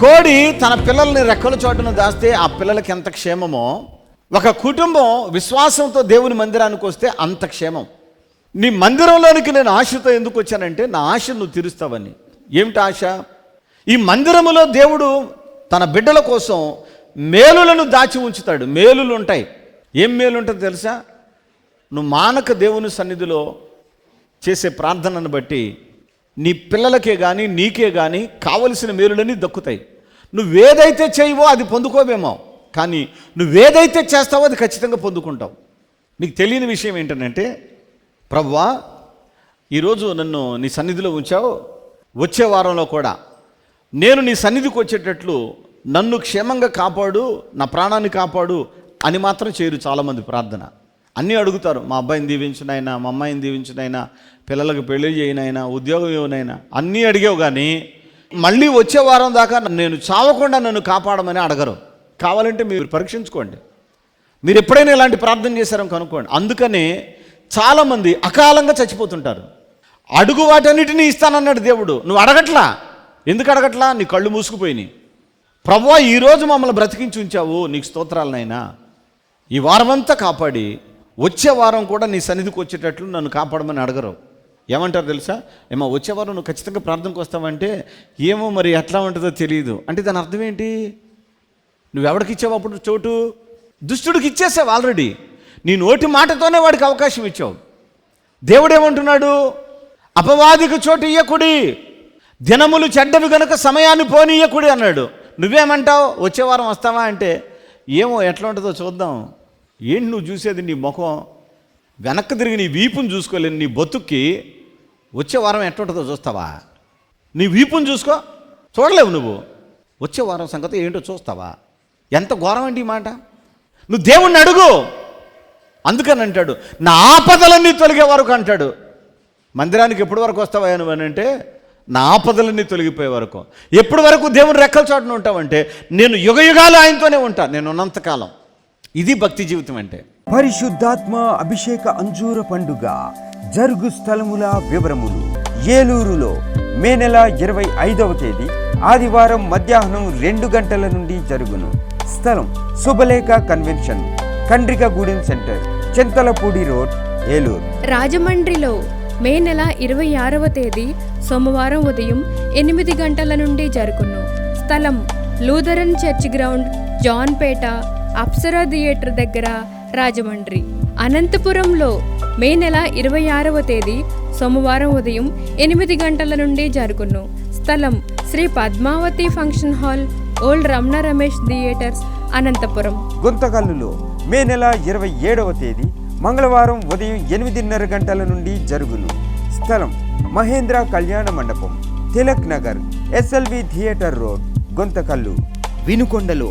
కోడి తన పిల్లల్ని రెక్కల చోటున దాస్తే ఆ పిల్లలకి ఎంత క్షేమమో? ఒక కుటుంబం విశ్వాసంతో దేవుని మందిరానికి వస్తే అంత క్షేమం. నీ మందిరంలోనికి నేను ఆశతో ఎందుకు వచ్చానంటే నా ఆశ నువ్వు తీరుస్తావని. ఏమిటి ఆశ? ఈ మందిరములో దేవుడు తన బిడ్డల కోసం మేలులను దాచి ఉంచుతాడు. మేలులు ఉంటాయి. ఏం మేలు తెలుసా? నువ్వు మానక దేవుని సన్నిధిలో చేసే ప్రార్థనను బట్టి నీ పిల్లలకే కానీ నీకే కానీ కావలసిన మేలులన్నీ దక్కుతాయి. నువ్వేదైతే చేయవో అది పొందుకోవేమో. కానీ నువ్వేదైతే చేస్తావో అది ఖచ్చితంగా పొందుకుంటావు. నీకు తెలియని విషయం ఏంటంటే ప్రవ్వా ఈరోజు నన్ను నీ సన్నిధిలో ఉంచావు. వచ్చే వారంలో కూడా నేను నీ సన్నిధికి వచ్చేటట్లు నన్ను క్షేమంగా కాపాడు నా ప్రాణాన్ని కాపాడు అని మాత్రం చేయరు చాలామంది ప్రార్థన. అన్నీ అడుగుతారు మా అబ్బాయిని దీవించినైనా మా అమ్మాయిని దీవించినైనా పిల్లలకు పెళ్ళి చేయనైనా ఉద్యోగం ఇవ్వనైనా అన్నీ అడిగావు కానీ మళ్ళీ వచ్చే వారం దాకా నేను చావకుండా నన్ను కాపాడమని అడగరు. కావాలంటే మీరు పరీక్షించుకోండి. మీరు ఎప్పుడైనా ఇలాంటి ప్రార్థన చేశారో కనుక్కోండి. అందుకనే చాలామంది అకాలంగా చచ్చిపోతుంటారు. అడుగు వాటన్నిటినీ ఇస్తానన్నాడు దేవుడు. నువ్వు అడగట్లా? ఎందుకు అడగట్లా? నీ కళ్ళు మూసుకుపోయినాయి. ప్రభు ఈరోజు మమ్మల్ని బ్రతికించి ఉంచావు. నీకు స్తోత్రాలనైనా ఈ వారమంతా కాపాడి వచ్చే వారం కూడా నీ సన్నిధికి వచ్చేటట్లు నన్ను కాపాడమని అడగరు. ఏమంటారు తెలుసా? ఏమో వచ్చే వారం నువ్వు ఖచ్చితంగా ప్రార్థనకు వస్తావంటే ఏమో మరి ఎట్లా ఉంటుందో తెలియదు. అంటే దాని అర్థం ఏంటి? నువ్వెవడికి ఇచ్చావు అప్పుడు చోటు? దుష్టుడికి ఇచ్చేసావు ఆల్రెడీ నీ నోటి మాటతోనే వాడికి అవకాశం ఇచ్చావు. దేవుడేమంటున్నాడు? అపవాదికి చోటు ఇయ్యకుడి. దినములు చెడ్డవి గనుక సమయాన్ని పోనీయకుడి అన్నాడు. నువ్వేమంటావు? వచ్చే వారం వస్తావా అంటే ఏమో ఎట్లా ఉంటుందో చూద్దాం. ఏంటి నువ్వు చూసేది నీ ముఖం వెనక్కి తిరిగి నీ వీపుని చూసుకోలేని నీ బతుక్కి వచ్చే వారం ఎట్లా ఉంటుందో చూస్తావా? నీ వీపుని చూసుకో. చూడలేవు నువ్వు. వచ్చే వారం సంగతి ఏంటో చూస్తావా? ఎంత ఘోరం అండి ఈ మాట? నువ్వు దేవుణ్ణి అడుగు. అందుకని అంటాడు నా ఆపదలన్నీ తొలగే వరకు అంటాడు. మందిరానికి ఎప్పటి వరకు వస్తావా నువ్వు అని అంటే నా ఆపదలన్నీ తొలగిపోయే వరకు. ఎప్పటి వరకు దేవుని రెక్కల చోటన ఉంటావంటే నేను యుగ యుగాలు ఆయనతోనే ఉంటా నేను ఉన్నంతకాలం. ఇది భక్తి జీవితం అంటే. పరిశుద్ధాత్మ అభిషేక అంజూర పండుగ. జరుగు స్థలముల వివరములు. ఏలూరులో మే నెల ఇరవై ఐదవ తేదీ ఆదివారం మధ్యాహ్నం రెండు గంటల నుండి జరుగును. స్థలం Subhalekha convention Kandrikagudem centre Chintalapudi road Eluru. రాజమండ్రిలో మే నెల ఇరవై ఆరవ తేదీ సోమవారం ఉదయం ఎనిమిది గంటల నుండి జరుగును. స్థలం Lutheran church ground Jampeta Apsara theatre దగ్గర రాజమండ్రి. అనంతపురంలో మే నెల ఇరవై ఆరవ తేదీ సోమవారం ఉదయం ఎనిమిది గంటల నుండి జరుగును. స్థలం Shri Padmavathi function hall old Ramana Ramesh theatres Anantapuram. గుంతకల్లులో May నెల ఇరవై ఏడవ తేదీ మంగళవారం ఉదయం ఎనిమిదిన్నర గంటల నుండి జరుగును. స్థలం మహేంద్ర కళ్యాణ మండపం Tilak Nagar SLV theatre road Guntakal. వినుకొండలో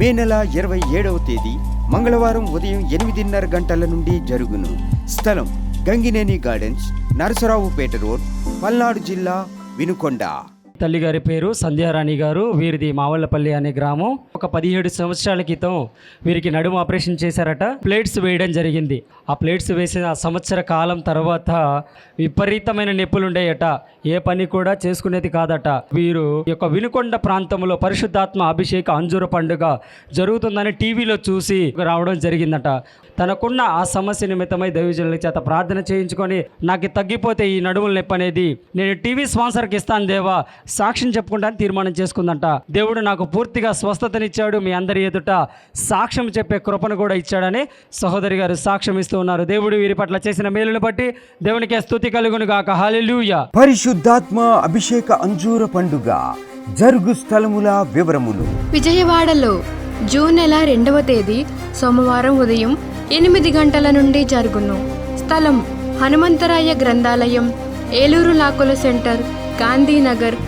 May నెల ఇరవై ఏడవ తేదీ మంగళవారం ఉదయం ఎనిమిదిన్నర గంటల నుండి జరుగును. స్థలం గంగినేని గార్డెన్స్ నరసరావుపేట రోడ్ పల్నాడు జిల్లా వినుకొండ. తల్లిగారి పేరు సంధ్యారాణి గారు. వీరిది మావళ్ళపల్లి అనే గ్రామం. ఒక పదిహేడు సంవత్సరాల క్రితం వీరికి నడుము ఆపరేషన్ చేశారట. ప్లేట్స్ వేయడం జరిగింది. ఆ ప్లేట్స్ వేసిన సంవత్సర కాలం తర్వాత విపరీతమైన నొప్పులు ఉండేయట. ఏ పని కూడా చేసుకునేది కాదట. వీరు యొక్క వినుకొండ ప్రాంతంలో పరిశుద్ధాత్మ అభిషేక అంజూర పండుగ జరుగుతుందని టీవీలో చూసి రావడం జరిగిందట. తనకున్న ఆ సమస్య నిమిత్తమై దైవజనుల చేత ప్రార్థన చేయించుకొని నాకు తగ్గిపోతే ఈ నడుముల నొప్పి అనేది నేను టీవీ స్పాన్సర్కి ఇస్తాను దేవా. సాక్ష్యం చెప్పుకుంటాను తీర్మానం చేసుకుందంట. దేవుడు నాకు పూర్తిగా స్వస్థతనిచ్చాడు. మీ అందరి ఎదుట సాక్ష్యం చెప్పే కృపను కూడా ఇచ్చాడని సహోదరి గారు సాక్ష్యం ఇస్తూ ఉన్నారు. దేవుడు వీరి పట్ల చేసిన మేలును బట్టి దేవునికి స్తుతి కలుగును గాక. హాలెలూయా పరిశుద్ధాత్మ అభిషేక అంజూర పండుగ జరుగు స్థలముల వివరములు. విజయవాడలో జూన్ నెల రెండవ తేదీ సోమవారం ఉదయం ఎనిమిది గంటల నుండి జరుగును. స్థలం హనుమంతరాయ గ్రంథాలయం ఏలూరు లాకుల సెంటర్ గాంధీనగర్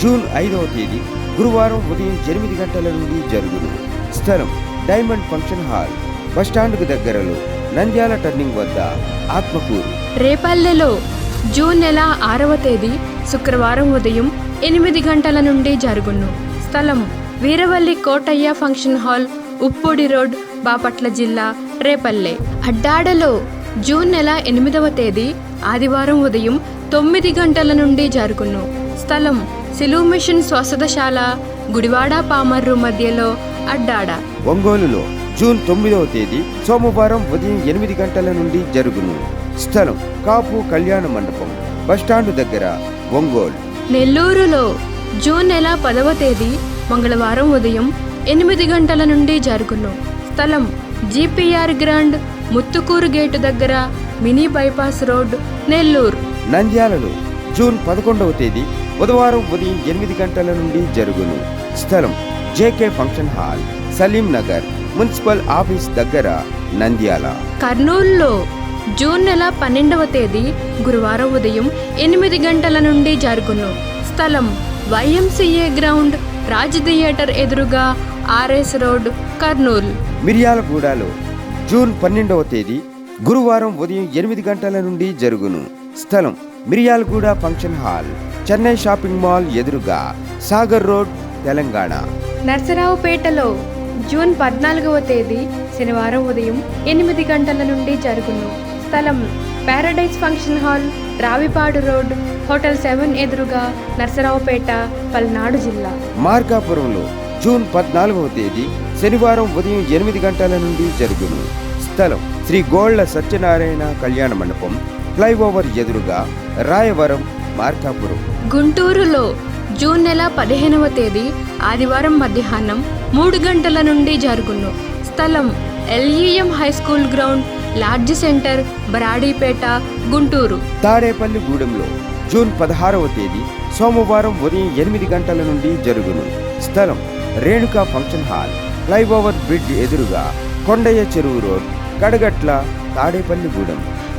జూన్ ఐదవ తేదీ గురువారం ఉదయం ఎనిమిది గంటల నుండి జరుగును. స్థలం డైమండ్ ఫంక్షన్ హాల్ బస్టాండ్కు దగ్గరలో నంద్యాల టర్నింగ్ వద్ద ఆత్మకూరు. రేపల్లెలో జూన్ నెల ఆరవ తేదీ శుక్రవారం ఉదయం ఎనిమిది గంటల నుండి జరుగును. స్థలం Veeravalli Kotaiah function hall Uppodi road Bapatla జిల్లా రేపల్లె. అడ్డాడలో జూన్ నెల ఎనిమిదవ తేదీ ఆదివారం ఉదయం తొమ్మిది గంటల నుండి జరుగును. స్థలం సిలువు మిషన్ స్వసతశాల గుడివాడ పామర్రు మధ్యలో అడ్డాడ. ఒంగోలులో జూన్ తొమ్మిదవ తేదీ సోమవారం ఉదయం ఎనిమిది గంటల నుండి జరుగును. స్థలం కాపు కళ్యాణ మండపం. బస్టాండ్ దగ్గర ఒంగోలు. నెల్లూరులో జూన్ నెల పదవ తేదీ మంగళవారం ఉదయం ఎనిమిది గంటల నుండి జరుగును. స్థలం జీపీఆర్ గ్రాండ్ ముత్తుకూరు గేటు దగ్గర మినీ బైపాస్ రోడ్ నెల్లూరు. నంద్యాలలో జూన్ పదకొండవ తేదీ బుధవారం ఉదయం ఎనిమిది గంటల నుండి జరుగును. స్థలం JK function hall Saleem Nagar municipal office దగ్గర నంద్యాల. కర్నూలులో జూన్ నెల పన్నెండవ తేదీ గురువారం ఉదయం ఎనిమిది గంటల నుండి జరుగును. స్థలం వైఎంసీఏ గ్రౌండ్ రాజ్ థియేటర్ ఎదురుగా ఆర్ఎస్ రోడ్ కర్నూలు. మిర్యాలగూడలో జూన్ పన్నెండవ తేదీ గురువారం ఉదయం ఎనిమిది గంటల నుండి జరుగును. స్థలం Miryalaguda function hall Chennai shopping mall ఎదురుగా సాగర్ రోడ్ తెలంగాణ. నర్సరావుపేటలో జూన్ పద్నాలుగవ తేదీ శనివారం ఉదయం ఎనిమిది గంటల నుండి జరుగును. స్థలం paradise function hall Ravipadu road hotel seven ఎదురుగా నర్సరావుపేట పల్నాడు జిల్లా. మార్కాపురంలో జూన్ పద్నాలుగవ తేదీ శనివారం ఉదయం ఎనిమిది గంటల నుండి జరుగును. స్థలం శ్రీ గోళ్ళ సత్యనారాయణ కళ్యాణ మండపం ఫ్లైఓవర్ ఎదురుగా రాయవరం మార్కాపురం. గుంటూరులో జూన్ నెల పదిహేనవ తేదీ ఆదివారం మధ్యాహ్నం మూడు గంటల నుండి జరుగును. స్థలం LEM high school ground lodge centre Baradipeta Guntur. Tadepalli గూడెంలో June పదహారవ తేదీ సోమవారం ఉదయం ఎనిమిది గంటల నుండి జరుగును. స్థలం Renuka function hall flyover bridge ఎదురుగా కొండయ్య చెరువు రోడ్ కడగట్ల తాడేపల్లి గూడెం.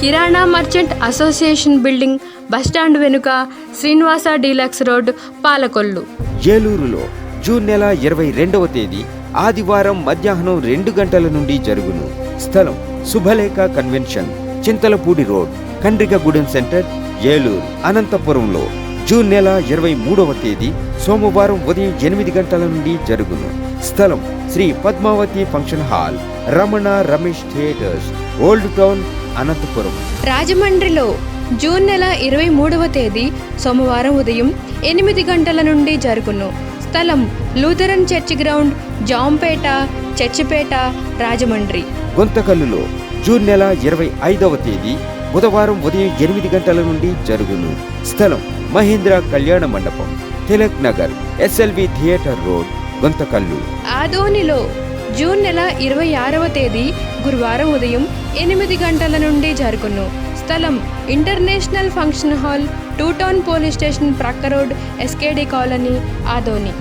కిరాణా merchant association building bus stand వెనుక శ్రీనివాస డీలక్స్ రోడ్ పాలకొల్లు. ఏలూరులో జూన్ నెల ఇరవై రెండవ తేదీ ఆదివారం మధ్యాహ్నం రెండు గంటల నుండి జరుగును. స్థలం Subhalekha convention Chintalapudi road Kandrikagudem centre Eluru. అనంతపురంలో జూన్ నెల ఇరవై మూడవ తేదీ సోమవారం ఉదయం ఎనిమిది గంటల నుండి జరుగును. స్థలం Shri Padmavathi function hall Ramana Ramesh theatres old town Anantapuram. రాజమండ్రిలో జూన్ నెల ఇరవై మూడవ తేదీ సోమవారం ఉదయం ఎనిమిది గంటల నుండి జరుగును. స్థలం Lutheran church ground Jampeta Churchipeta Rajahmundry. గుంతకల్లులో June నెల ఇరవై ఐదవ తేదీ బుధవారం ఉదయం ఎనిమిది గంటల నుండి జరుగును. స్థలం మహేంద్ర కళ్యాణ మండపం Tilak Nagar SLV theatre road Guntakal. ఆదోనిలో జూన్ నెల ఇరవై ఆరవ తేదీ గురువారం ఉదయం ఎనిమిది గంటల నుండి జరుగును స్థలం international function hall two town police station ప్రక్క రోడ్ ఎస్కేడి కాలనీ ఆదోని.